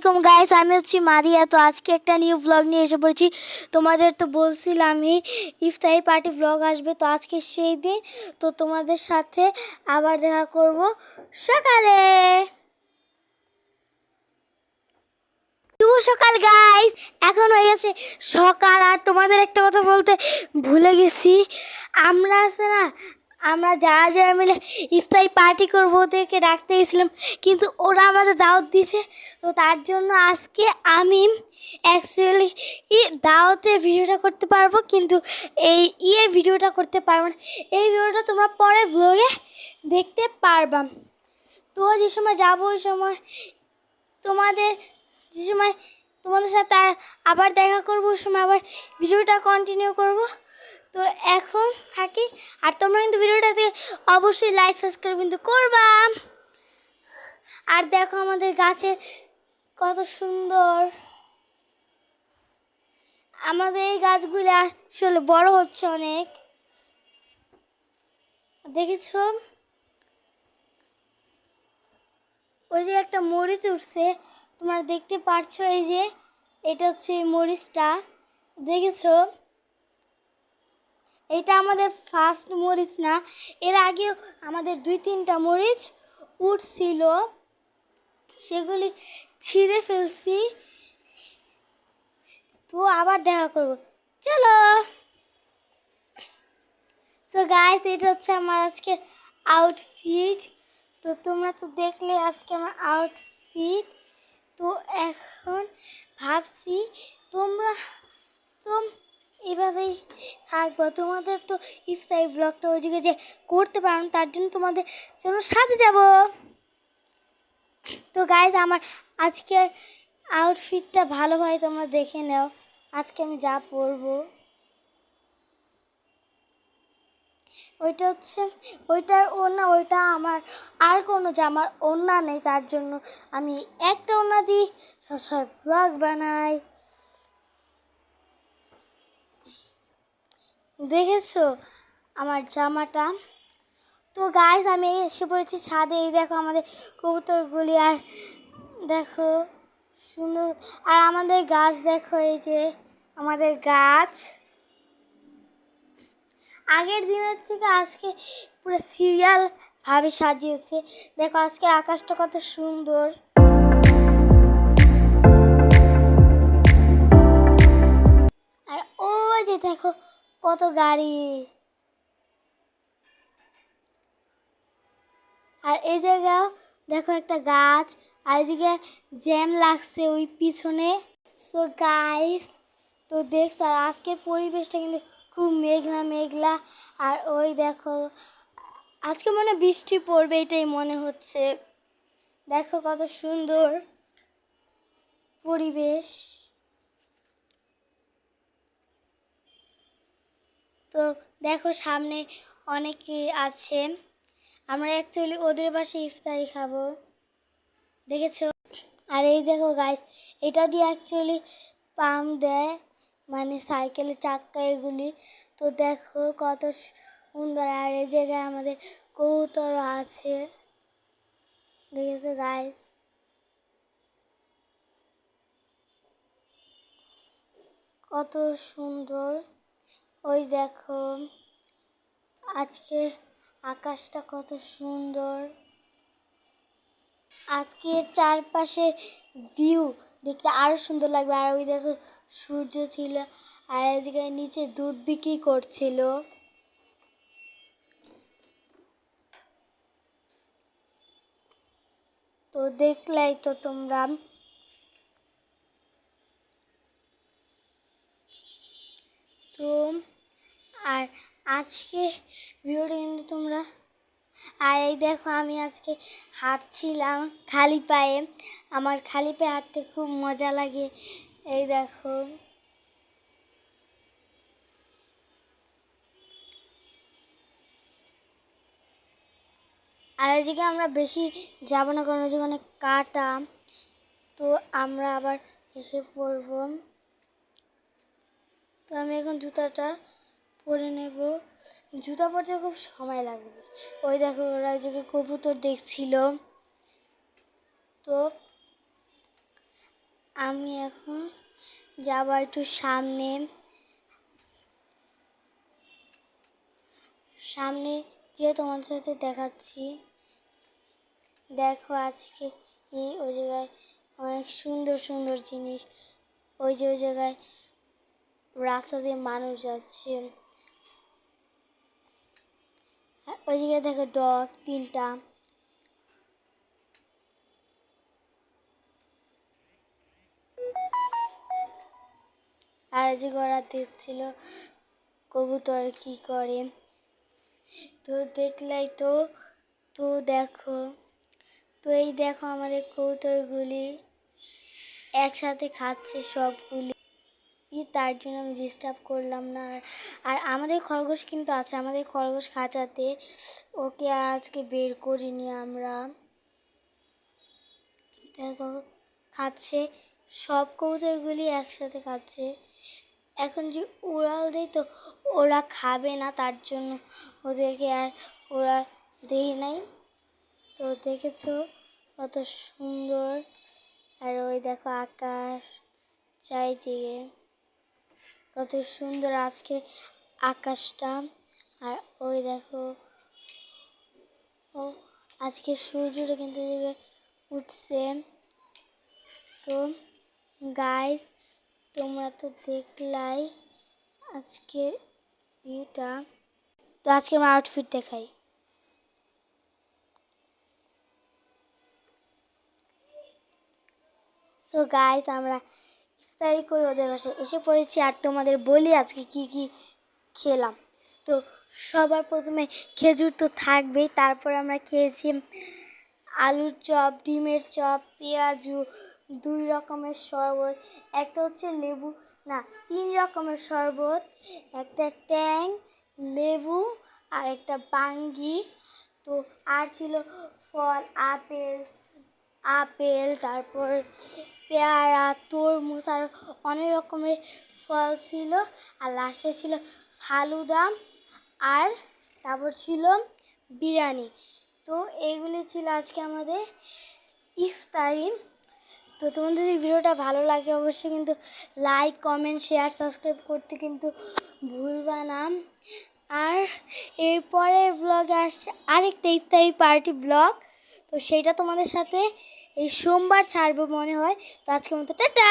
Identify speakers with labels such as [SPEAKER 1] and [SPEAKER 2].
[SPEAKER 1] আলাইকুম গাইস আমি হচ্ছি মারিয়া। তো আজকে একটা নিউ ব্লগ নিয়ে এসে পড়েছি। তোমাদের তো বলছিলামই, ইফতারি পার্টি ব্লগ আসবে। তো আজকে সেই দিন। তো তোমাদের সাথে আবার দেখা করব সকালে। সকাল গাইস এখন হয়ে গেছে সকাল। আর তোমাদের একটা কথা বলতে ভুলে গেছি। আমরা আছে না আমরা যারা যারা মিলে ইফতারি পার্টি করব ওদেরকে ডাকতে গেছিলাম, কিন্তু ওরা আমাদের দাওয়াত দিছে তো তার জন্য আজকে আমি অ্যাকচুয়ালি ই দাওয়াতের ভিডিওটা করতে পারব, কিন্তু এই ইয়ে ভিডিওটা করতে পারব না। এই ভিডিওটা তোমরা পরে ব্লগে দেখতে পারবা। তো যে সময় যাব, ওই সময় তোমাদের, যে সময় তোমাদের সাথে আবার দেখা করব, ওই সময় আবার ভিডিওটা কন্টিনিউ করব। তো এখন থাকি। আর তোমরা কিন্তু ভিডিওটাতে অবশ্যই লাইক সাবস্ক্রাইব কিন্তু করবা। আর দেখো আমাদের গাছে কত সুন্দর। আমাদের এই গাছগুলো আসলে বড় হচ্ছে অনেক। দেখেছ? ওই যে একটা মরিচ উঠছে। তোমরা দেখতে পারছ এই যে, এটা হচ্ছে মরিচটা। দেখেছ? এটা আমাদের ফার্স্ট মরিচ না, এর আগেও আমাদের দুই তিনটা মরিচ উঠছিল, সেগুলি ছিঁড়ে ফেলছি। তো আবার দেখা করব। চলো। সো গাইস এটা হচ্ছে আমার আজকে আউটফিট তো তোমরা তো দেখলে আজকে আমার আউটফিট তো এখন ভাবছি তোমরা তো এভাবেই থাকব। তোমাদের তো ইফতারি ব্লগটা ওইদিকে যে করতে পারো তার জন্য তোমাদের জন্য সাথে যাব। তো গাইজ আমার আজকে আউটফিটটা ভালোভাবে তোমরা দেখে নাও। আজকে আমি যা পরবো। ওইটা হচ্ছে, ওইটার ওড়না, ওইটা আমার আর কোনো জামার ওড়না নেই, তার জন্য আমি একটা ওড়না দিই সবসময় ব্লগ বানাই। দেখেছ আমার জামাটা? তো গাইজ আমি এসে পড়েছি ছাদে। এই দেখো আমাদের কবুতরগুলি আর দেখো সুন্দর। আর আমাদের গাছ, দেখো এই যে আমাদের গাছ। আগের দিনের থেকে আজকে পুরো সিরিয়াল ভাবে সাজিয়েছে। দেখো আজকে আকাশটা কত সুন্দর। আর ওই যে দেখো কত গাড়ি? আর এই জায়গাও দেখো একটা গাছ, আর জায়গায় জ্যাম লাগছে ওই পিছনে। সো গাইস তো দেখছ, আর আজকের পরিবেশটা কিন্তু খুব মেঘলা মেঘলা। আর ওই দেখো, আজকে মনে বৃষ্টি পড়বে, এটাই মনে হচ্ছে। দেখো কত সুন্দর পরিবেশ। তো দেখো সামনে অনেকে আছে। আমরা অ্যাকচুয়ালি ওদের বাসায় ইফতারি খাব। দেখেছ? আর এই দেখো গাইস এটা দিয়ে অ্যাকচুয়ালি পাম্প দেয় মানে সাইকেলের চাক্কা এগুলি। তো দেখো কত সুন্দর। আর এই জায়গায় আমাদের কবুতর আছে। দেখেছ গাইস কত সুন্দর। ওই দেখো, আজকে আকাশটা কত সুন্দর। আজকে চারপাশে ভিউ দেখতে আরও সুন্দর লাগবে। আর ওই দেখো, সূর্য ছিল, আর জায়গায় নিচে দুধ বিক্রি করছিল। তো দেখলাই তো তোমরা। তো আর আজকে ভিডিওটা কিন্তু তোমরা আর এই দেখো, আমি আজকে হাঁটছিলাম খালি পায়ে। আমার খালি পায়ে হাঁটতে খুব মজা লাগে। এই দেখো। আর জায়গায় আমরা বেশি যাব না, কারণ ওই অনেক কাটা। তো আমরা আবার এসে পড়ব। তো আমি এখন জুতাটা পরে নেব। জুতা পরতে খুব সময় লাগবে। ওই দেখো, ওরা ওই কবুতর দেখছিল। তো আমি এখন যাব একটু সামনে। সামনে দিয়ে তোমাদের সাথে দেখাচ্ছি। দেখো আজকে ওই জায়গায় অনেক সুন্দর সুন্দর জিনিস। ওই যে ওই জায়গায় রাস্তা দিয়ে মানুষ যাচ্ছে। আর ওই জায়গায় দেখো ডগ তিনটা। আর যে ওরা দেখছিল, কবুতর কি করে? তো দেখলাই তো তো দেখো, তো এই দেখো আমাদের কবুতরগুলি একসাথে খাচ্ছে সবগুলি। তার জন্য আমি ডিস্টার্ব করলাম না। আর আমাদের খরগোশ কিন্তু আছে, আমাদের খরগোশ খাঁচাতে। ওকে আজকে বের করিনি আমরা। দেখো, খাচ্ছে। সব কবুতরগুলি একসাথে খাচ্ছে। এখন যে উড়াল দেয় তো ওরা খাবে না, তার জন্য ওদেরকে আর ওরা দেই নাই। তো দেখেছ কত সুন্দর। আর ওই দেখো আকাশ চারিদিকে। কত সুন্দর আজকে আকাশটা। আর ওই দেখো, ও, আজকে সূর্যটা কিন্তু উঠছে। তো গাইস তোমরা তো দেখলাই আজকে ভিউটা। তো আজকে আমার আউটফিট দেখাই। সো গাইস আমরা ইফতারি করে ওদের বাসায় এসে পড়েছি আর তোমাদের বলি আজকে কি কি খেলাম। তো সবার প্রথমে খেজুর তো থাকবেই, তারপর আমরা খেয়েছি আলুর চপ, ডিমের চপ, পেঁয়াজু, দুই রকমের শরবত, একটা হচ্ছে লেবু, না, তিন রকমের শরবত, একটা ট্যাং, লেবু আর একটা বাঙ্গি। তো আর ছিল ফল, আপেল আপেল, তারপর পেয়ারা, তরমুজ আর অনেক রকমের ফল ছিল। আর লাস্টে ছিল ফালুদা আর তারপর ছিল বিরিয়ানি। তো এইগুলি ছিল আজকে আমাদের ইফতারি। তো তোমাদের যদি ভিডিওটা ভালো লাগে অবশ্যই কিন্তু লাইক কমেন্ট শেয়ার সাবস্ক্রাইব করতে কিন্তু ভুলবা না। আর এরপরে ব্লগে আসছে আরেকটা ইফতারি পার্টি ব্লগ তো সেইটা তোমাদের সাথে এই সোমবার ছাড়বো মনে হয়। তো আজকের মতো টাটা।